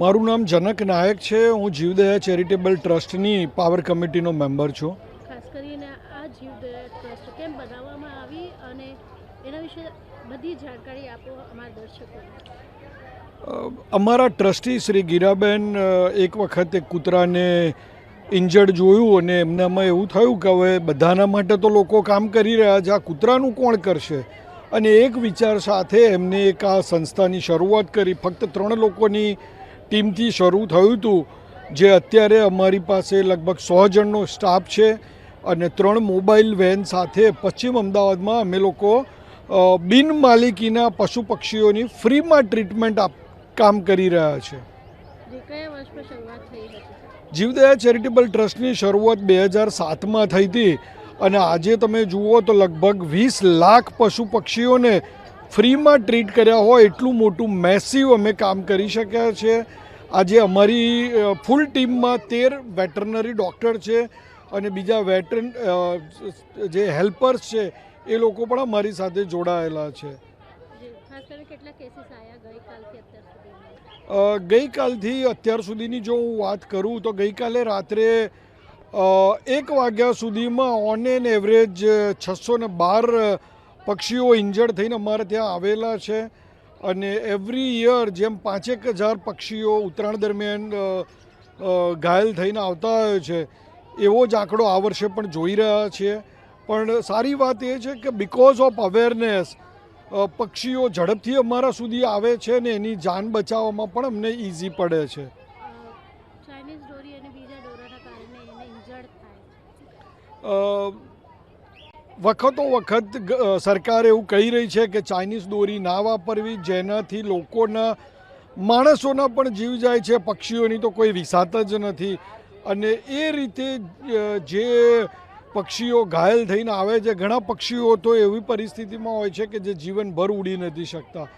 મારું નામ જનક નાયક છે. હું જીવદયા ચેરિટેબલ ટ્રસ્ટની પાવર કમિટીનો મેમ્બર છું. ખાસ કરીને આ જીવદયા ટ્રસ્ટ કેમ બનાવવામાં આવી અને એના વિશે બધી જાણકારી આપો અમારા દર્શકોને. અમારા ટ્રસ્ટી શ્રી ગીરાબેન એક વખત એક કૂતરાને ઇન્જર્ડ જોયું અને એમનામાં એવું થયું કે હવે બધાના માટે તો લોકો કામ કરી રહ્યા છે. આ કૂતરાનું કોણ કરશે? અને એક વિચાર સાથે એમને એક આ સંસ્થાની શરૂઆત કરી. ફક્ત ત્રણ લોકોની ટીમથી શરૂ થયું હતું જે અત્યારે અમારી પાસે લગભગ સો જણનો સ્ટાફ છે અને ત્રણ મોબાઈલ વેન સાથે પશ્ચિમ અમદાવાદમાં અમે લોકો બિન માલિકીના પશુ પક્ષીઓની ફ્રીમાં ટ્રીટમેન્ટ આપ કામ કરી રહ્યા છે. જીવદયા ચેરિટેબલ ટ્રસ્ટની શરૂઆત બે હજાર સાતમાં થઈ હતી અને આજે તમે જુઓ તો લગભગ વીસ લાખ પશુ પક્ષીઓને ફ્રીમાં ટ્રીટ કર્યા હોય એટલું મોટું મેસિવ અમે કામ કરી શક્યા છે. આજે અમારી ફૂલ ટીમમાં તેર વેટરનરી ડૉક્ટર છે અને બીજા વેટરન જે હેલ્પર્સ છે એ લોકો પણ અમારી સાથે જોડાયેલા છે. ગઈકાલથી અત્યાર સુધીની જો હું વાત કરું તો ગઈકાલે રાત્રે એક વાગ્યા સુધીમાં ઓન એન એવરેજ છસો ને બાર પક્ષીઓ ઇન્જર્ડ થઈને અમારે ત્યાં આવેલા છે અને એવરી યર જેમ પાંચેક હજાર પક્ષીઓ ઉત્તરાયણ દરમિયાન ઘાયલ થઈને આવતા હોય છે એવો જ આંકડો આ વર્ષે પણ જોઈ રહ્યા છીએ. પણ સારી વાત એ છે કે બિકોઝ ઓફ અવેરનેસ પક્ષીઓ ઝડપથી અમારા સુધી આવે છે ને એની જાન બચાવવામાં પણ અમને ઇઝી પડે છે. ચાઇનીઝ ડોરી અને બીજા ડોરાના કારણે એને ઇન્જર્ડ થાય વખતો વખત સરકાર એવું કહી રહી છે કે ચાઇનીઝ દોરી ના વાપરવી જેનાથી લોકોના, માણસોના પણ જીવ જાય છે, પક્ષીઓની તો કોઈ વિસાત જ નથી. અને એ રીતે જે પક્ષીઓ ઘાયલ થઈને આવે છે, ઘણા પક્ષીઓ તો એવી પરિસ્થિતિમાં હોય છે કે જે જીવનભર ઉડી નથી શકતા.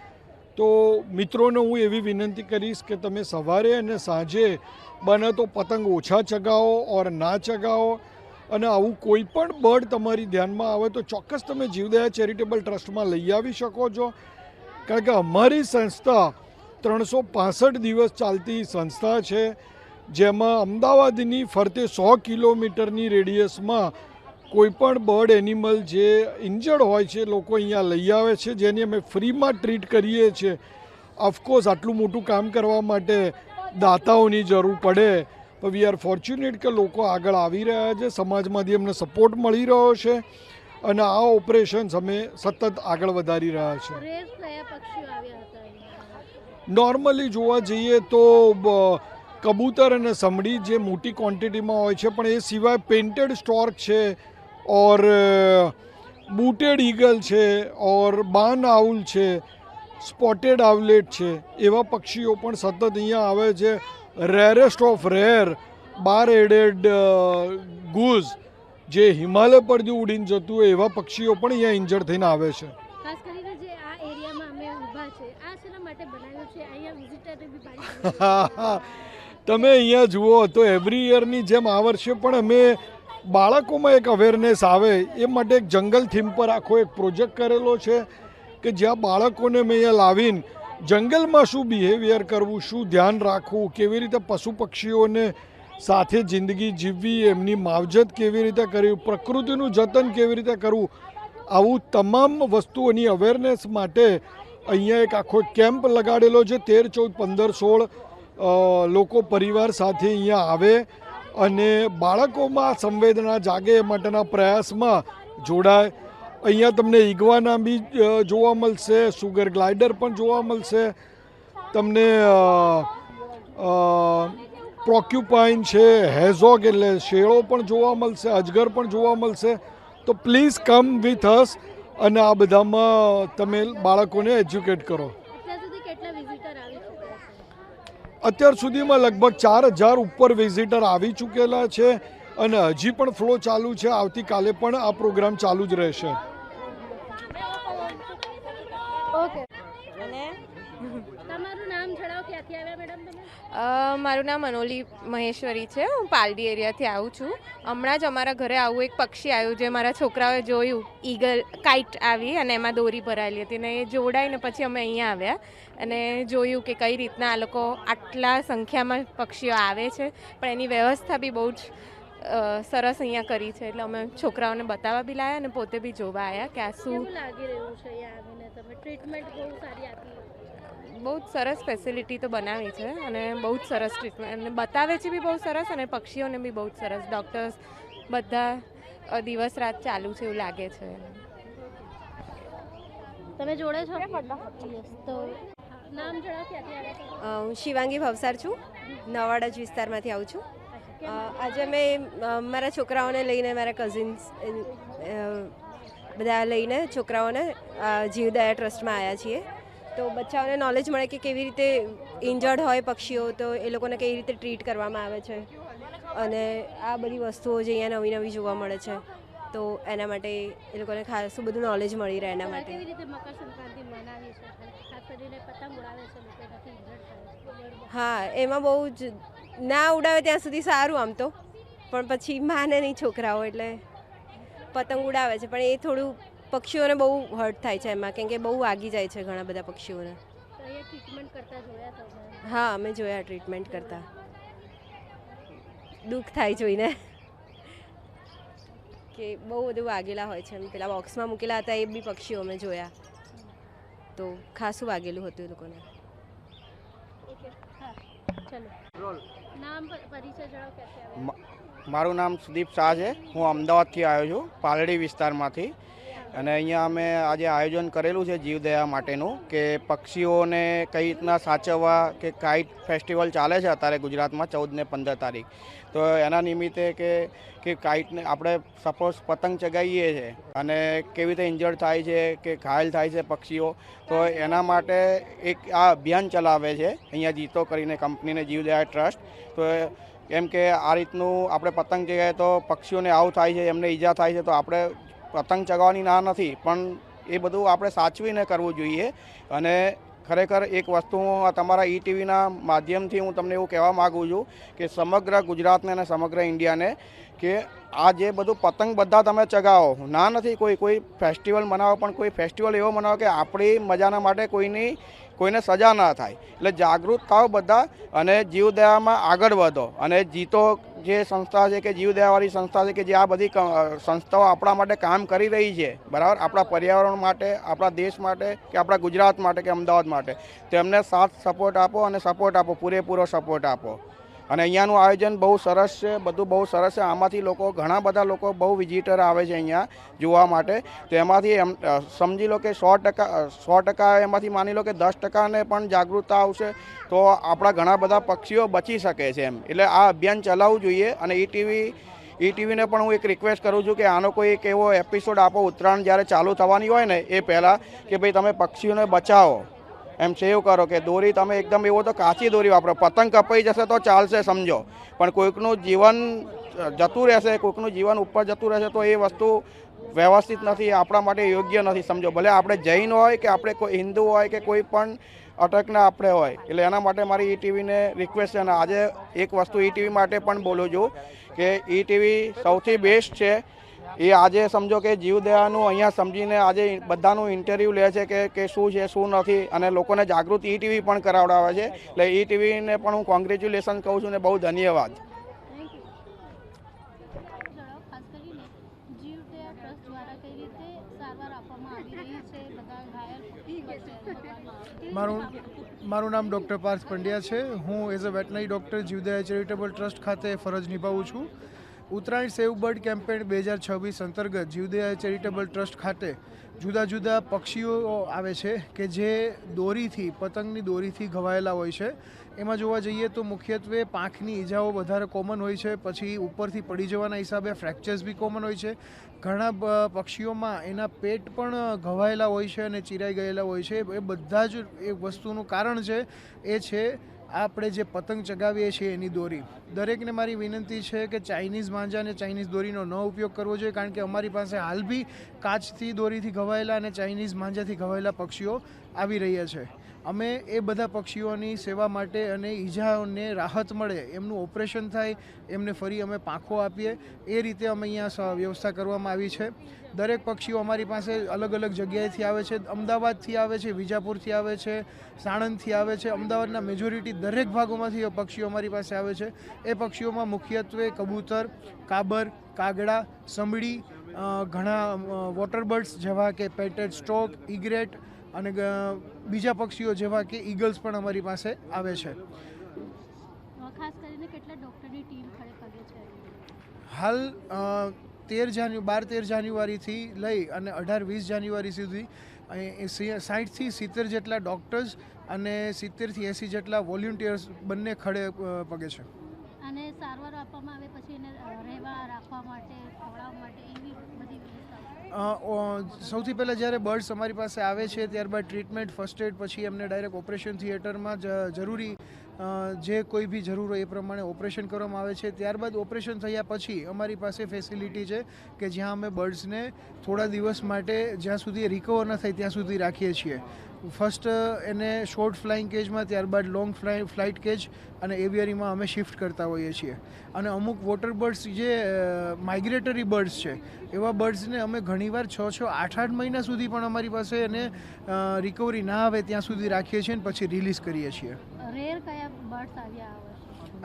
તો મિત્રોને હું એવી વિનંતી કરીશ કે તમે સવારે અને સાંજે બને તો પતંગ ઓછા ચગાવો ઓર ના ચગાવો. અને આવું કોઈ પણ બર્ડ તમારી ધ્યાનમાં આવે તો ચોક્કસ તમે જીવદયા ચેરિટેબલ ટ્રસ્ટમાં લઈ આવી શકો છો. કારણ કે અમારી સંસ્થા ત્રણસો દિવસ ચાલતી સંસ્થા છે, જેમાં અમદાવાદની ફરતે સો કિલોમીટરની રેડિયસમાં કોઈ પણ બર્ડ એનિમલ જે ઇન્જર્ડ હોય છે લોકો અહીંયા લઈ આવે છે, જેની અમે ફ્રીમાં ટ્રીટ કરીએ છીએ. ઓફકોર્સ આટલું મોટું કામ કરવા માટે દાતાઓની જરૂર પડે. પણ વી આર ફોર્ચ્યુનેટ કે લોકો આગળ આવી રહ્યા છે. સમાજમાંથી અમને સપોર્ટ મળી રહ્યો છે અને આ ઓપરેશન્સ અમે સતત આગળ વધારી રહ્યા છે નોર્મલી જોવા જઈએ તો કબૂતર અને સમડી જે મોટી ક્વોન્ટિટીમાં હોય છે પણ એ સિવાય પેન્ટેડ સ્ટોર્ક છે ઓર બૂટેડ ઈગલ છે ઓર બાન આઉલ છે. સ્પોટેડ આવલેટ છે. એવા પક્ષીઓ પણ સતત અહીંયા આવે છે. Rarest of rare bar headed goose જે હિમાલય પર જે ઉડીને જતું હોય એવા પક્ષીઓ પણ અહીંયા ઇન્જર્ડ થઈને આવે છે. તમે અહીંયા જુઓ તો એવરી યરની જેમ આ વર્ષે પણ અમે બાળકોમાં એક અવેરનેસ આવે એ માટે એક જંગલ થીમ પર આખો એક પ્રોજેક્ટ કરેલો છે. કે જ્યાં બાળકોને મેં અહીંયા લાવીને જંગલમાં શું બિહેવિયર કરવું, શું ધ્યાન રાખવું, કેવી રીતે પશુ પક્ષીઓને સાથે જિંદગી જીવવી, એમની માવજત કેવી રીતે કરવી, પ્રકૃતિનું જતન કેવી રીતે કરવું, આવું તમામ વસ્તુઓની અવેરનેસ માટે અહીંયા એક આખો કેમ્પ લગાડેલો છે. તેર, ચૌદ, પંદર, સોળ લોકો પરિવાર સાથે અહીંયા આવે અને બાળકોમાં સંવેદના જાગે એ માટેના પ્રયાસમાં જોડાય. અહીંયા તમને ઈગવાના બી જોવા મળશે સુગર ગ્લાઇડર પણ જોવા મળશે. તમને પ્રોક્યુપાઇન છે હેઝોગ એટલે શેળો પણ જોવા મળશે અજગર પણ જોવા મળશે. તો પ્લીઝ કમ વિથ અસ અને આ બધામાં તમે બાળકોને એજ્યુકેટ કરો. અત્યાર સુધીમાં લગભગ ચાર હજાર ઉપર વિઝિટર આવી ચૂકેલા છે અને હજી પણ ફ્લો ચાલુ છે. આવતીકાલે પણ આ પ્રોગ્રામ ચાલુ જ રહેશે. ઓકે. અને? તમારું નામ જણાવો ક્યાંથી આવ્યા મેડમ તમે? મારું નામ અનોલી મહેશ્વરી છે. હું પાલડી એરિયાથી આવું છું. હમણાં જ અમારા ઘરે આવું એક પક્ષી આવ્યું જે મારા છોકરાઓએ જોયું. ઈગલ કાઇટ આવી અને એમાં દોરી ભરાયેલી હતી ને એ જોડાઈને પછી અમે અહીંયા આવ્યા. અને જોયું કે કઈ રીતના આ લોકો આટલા સંખ્યામાં પક્ષીઓ આવે છે. પણ એની વ્યવસ્થા બી બહુ જ સરસ અહીંયા કરી છે. એટલે અમે છોકરાઓને બતાવવા બી લાયા અને પોતે બી જોવા આવ્યા કે આ શું લાગી રહ્યું છે અહીંયા આવીને? તમે ટ્રીટમેન્ટ બહુ સારી આપી. બહુ જ સરસ ફેસિલિટી તો બનાવી છે અને બહુ જ સરસ ટ્રીટમેન્ટ અને બતાવે છે બી બહુ સરસ અને પક્ષીઓને બી બહુ જ સરસ. ડૉક્ટર્સ બધા દિવસ રાત ચાલુ છે એવું લાગે છે. તમે જોડે છો? તો નામ જણાવો ક્યાંથી આવ્યા હું શિવાંગી ભવસાર છું. નવાડા જ વિસ્તારમાંથી આવું છું. આજે મેં મારા છોકરાઓને લઈને મારા કઝિન્સ બધા લઈને છોકરાઓને જીવદયા ટ્રસ્ટમાં આવ્યા છીએ. તો બચ્ચાઓને નોલેજ મળે કે કેવી રીતે ઇન્જર્ડ હોય પક્ષીઓ તો એ લોકોને કેવી રીતે ટ્રીટ કરવામાં આવે છે. અને આ બધી વસ્તુઓ જે અહીંયા નવી નવી જોવા મળે છે તો એના માટે એ લોકોને ખાસું બધું નોલેજ મળી રહે એના માટે. હા એમાં બહુ જ ના ઉડાવે ત્યાં સુધી સારું આમ તો. પણ પછી માને નહીં છોકરાઓ એટલે પતંગ ઉડાવે છે. પણ એ થોડું પક્ષીઓને બહુ હર્ટ થાય છે એમાં. કેમ કે બહુ વાગી જાય છે ઘણા બધા પક્ષીઓને. હા અમે જોયા ટ્રીટમેન્ટ કરતા. દુઃખ થાય જોઈને. કે બહુ બધું વાગેલા હોય છે પેલા બોક્સમાં મૂકેલા હતા એ બી પક્ષીઓ અમે જોયા. તો ખાસું વાગેલું હતું એ લોકોને. ચલો. નામ પરિચય જણાવો ક્યાંથી આવ્યા? મારું નામ સુદીપ શાહ છે. હું અમદાવાદથી આવ્યો છું પાલડી વિસ્તારમાંથી. અને અહીંયા અમે આજે આયોજન કરેલું છે જીવદયા માટેનું કે પક્ષીઓને કઈ રીતના સાચવવા કે કાઇટ ફેસ્ટિવલ ચાલે છે અત્યારે ગુજરાતમાં ચૌદ ને પંદર તારીખ. તો એના નિમિત્તે કે કે કાઇટને આપણે સપોઝ પતંગ ચગાવીએ છીએ અને કેવી રીતે ઇન્જર્ડ થાય છે કે ઘાયલ થાય છે પક્ષીઓ, તો એના માટે એક આ અભિયાન ચલાવે છે. અહીંયા જીતો કરીને કંપનીને જીવદયા ટ્રસ્ટ. તો કેમ કે આ રીતનું આપણે પતંગ ચગાવીએ તો પક્ષીઓને આવું થાય છે, એમને ઈજા થાય છે, તો આપણે પતંગ ચગાવવાની ના નથી, પણ એ બધું આપણે સાચવીને કરવું જોઈએ. અને ખરેખર એક વસ્તુ હું તમારા ઈ ટીવીના માધ્યમથી હું તમને એવું કહેવા માગું છું કે સમગ્ર ગુજરાતને અને સમગ્ર ઇન્ડિયાને કે આ જે બધું પતંગ બધા તમે ચગાવો, ના નથી કોઈ કોઈ ફેસ્ટિવલ મનાવો, પણ કોઈ ફેસ્ટિવલ એવો મનાવો કે આપણી મજાના માટે કોઈની, કોઈને સજા ના થાય. એટલે જાગૃત થાવ બધા અને જીવદયામાં આગળ વધો અને જીતો જે સંસ્થા છે કે જીવદયાવાળી સંસ્થા છે કે જે આ બધી સંસ્થાઓ આપણા માટે કામ કરી રહી છે, બરાબર? આપણા પર્યાવરણ માટે, આપણા દેશ માટે કે આપણા ગુજરાત માટે કે અમદાવાદ માટે. તેમને સાથ સપોર્ટ આપો અને સપોર્ટ આપો, પૂરેપૂરો સપોર્ટ આપો. અને અહીંયાનું આયોજન બહુ સરસ છે, બધું બહુ સરસ છે. આમાંથી લોકો, ઘણા બધા લોકો બહુ વિઝિટર આવે છે અહીંયા જોવા માટે. તો એમાંથી એમ સમજી લો કે સો ટકા સો ટકા એમાંથી માની લો કે દસ ટકાને પણ જાગૃતતા આવશે, તો આપણા ઘણા બધા પક્ષીઓ બચી શકે છે એમ. એટલે આ અભિયાન ચલાવવું જોઈએ અને ઈ ટીવી ઈ ટીવીને પણ હું એક રિક્વેસ્ટ કરું છું કે આનો કોઈ એક એવો એપિસોડ આપો. ઉત્તરાયણ જ્યારે ચાલુ થવાની હોય ને, એ પહેલાં કે ભાઈ તમે પક્ષીઓને બચાવો. એમ સેવ કરો કે દોરી તમે એકદમ એવો તો કાચી દોરી વાપરો. પતંગ કપાઈ જશે તો ચાલશે સમજો. પણ કોઈકનું જીવન જતું રહેશે, કોઈકનું જીવન ઉપર જતું રહેશે તો એ વસ્તુ વ્યવસ્થિત નથી આપણા માટે યોગ્ય નથી સમજો. ભલે આપણે જૈન હોય કે આપણે કોઈ હિન્દુ હોય કે કોઈ પણ અટકના આપણે હોય. એટલે એના માટે મારી ઈ રિક્વેસ્ટ છે અને આજે એક વસ્તુ ઈ ટીવી માટે પણ બોલું છું કે ઈ ટીવી સૌથી બેસ્ટ છે. એ આજે સમજો કે જીવદયાનું અહીંયા સમજીને આજે બધાનું ઇન્ટરવ્યૂ લે છે કે કે શું છે શું નથી અને લોકોને જાગૃત ઈ ટીવી પણ કરાવડાવે છે. એટલે ઈ ટીવીને પણ હું કોંગ્રેચ્યુલેશન કહું છું ને બહુ ધન્યવાદ. થેન્ક યુ જણાવો ખાસ કરીને જીવદયા ટ્રસ્ટ દ્વારા કઈ રીતે સારવાર આપવામાં આવી રહી છે? બધા ઘાયલ પક્ષીઓ છે કેવી મારું મારું નામ ડૉક્ટર પાર્થ પંડ્યા છે. હું as a veterinary doctor Jivdaya charitable trust ખાતે ફરજ નિભાવું છું. ઉત્તરાયણ સેવ બર્ડ કેમ્પેન બે હજાર છવ્વીસ અંતર્ગત જીવદયા ચેરિટેબલ ટ્રસ્ટ ખાતે જુદા જુદા પક્ષીઓ આવે છે કે જે દોરીથી, પતંગની દોરીથી ઘવાયેલા હોય છે. એમાં જોવા જઈએ તો મુખ્યત્વે પાંખની ઈજાઓ વધારે કોમન હોય છે, પછી ઉપરથી પડી જવાના હિસાબે ફ્રેક્ચર્સ બી કોમન હોય છે. ઘણા પક્ષીઓમાં એના પેટ પણ ઘવાયેલા હોય છે અને ચીરાઈ ગયેલા હોય છે. એ બધા જ એ વસ્તુનું કારણ છે, એ છે આપણે જે પતંગ ચગાવીએ છીએ એની દોરી. દરેકને મારી વિનંતી છે કે ચાઇનીઝ માંજા અને ચાઇનીઝ દોરીનો ન ઉપયોગ કરવો જોઈએ, કારણ કે અમારી પાસે હાલ બી કાચથી દોરીથી ઘવાયેલા અને ચાઇનીઝ માંજાથી ઘવાયેલા પક્ષીઓ આવી રહ્યા છે. અમે એ બધા પક્ષીઓની સેવા માટે અને ઈજાઓને રાહત મળે એમનું ઓપરેશન થાય, એમને ફરી અમે પાંખો આપીએ. એ રીતે અમે અહીંયા વ્યવસ્થા કરવામાં આવી છે. દરેક પક્ષીઓ અમારી પાસે અલગ અલગ જગ્યાએથી આવે છે. અમદાવાદથી આવે છે વિજાપુરથી આવે છે સાણંદથી આવે છે અમદાવાદના મેજોરિટી દરેક ભાગોમાંથી પક્ષીઓ અમારી પાસે આવે છે. એ પક્ષીઓમાં મુખ્યત્વે કબૂતર કાબર કાગડા સમડી ઘણા વોટર બર્ડ્સ જેવા કે પેટેડ સ્ટોક ઇગ્રેટ અને બીજા પક્ષીઓ જેવા કે ઈગલ્સ પણ અમારી પાસે આવે છે. ખાસ કરીને કેટલા ડૉક્ટરની ટીમ ખડે પગે છે? હાલ તેર જાન્યુ બાર તેર જાન્યુઆરીથી લઈ અને અઢાર વીસ જાન્યુઆરી સુધી અહીં સાઠથી સિત્તેર જેટલા ડૉક્ટર્સ અને સિત્તેરથી એંસી જેટલા વોલ્યુન્ટિયર્સ બંને ખડે પગે છે. અને સારવાર આપવામાં આવે પછી એને રહેવા રાખવા માટે ખવડાવવા માટે એવી બધી વ્યવસ્થા અ, અ, સૌથી પહેલાં જ્યારે બર્ડ્સ અમારી પાસે આવે છે ત્યારબાદ ટ્રીટમેન્ટ ફર્સ્ટ એડ પછી એમને ડાયરેક્ટ ઓપરેશન થિયેટરમાં જરૂરી જે કોઈ બી જરૂર હોય એ પ્રમાણે ઓપરેશન કરવામાં આવે છે. ત્યારબાદ ઓપરેશન થયા પછી અમારી પાસે ફેસિલિટી છે કે જ્યાં અમે બર્ડ્સને થોડા દિવસ માટે જ્યાં સુધી રિકવર ન થાય ત્યાં સુધી રાખીએ છીએ. ફર્સ્ટ એને શોર્ટ ફ્લાઇંગ કેજમાં ત્યારબાદ લોંગ ફ્લાઈ ફ્લાઇટ કેજ અને એવિયરીમાં અમે શિફ્ટ કરતા હોઈએ છીએ. અને અમુક વોટર બર્ડ્સ જે માઇગ્રેટરી બર્ડ્સ છે, એવા બર્ડ્સને અમે ઘણીવાર છ છ, આઠ આઠ મહિના સુધી પણ અમારી પાસે એને રિકવરી ના આવે ત્યાં સુધી રાખીએ છીએ અને પછી રિલીઝ કરીએ છીએ. રેર કયા બર્ડ્સ આવ્યા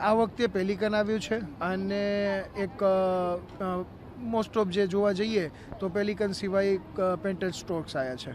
આ વખતે પેલિકન આવ્યું છે અને એક મોસ્ટ ઓફ જે જોવા જઈએ તો પેલિકન સિવાય પેન્ટેડ સ્ટોક્સ આવ્યા છે.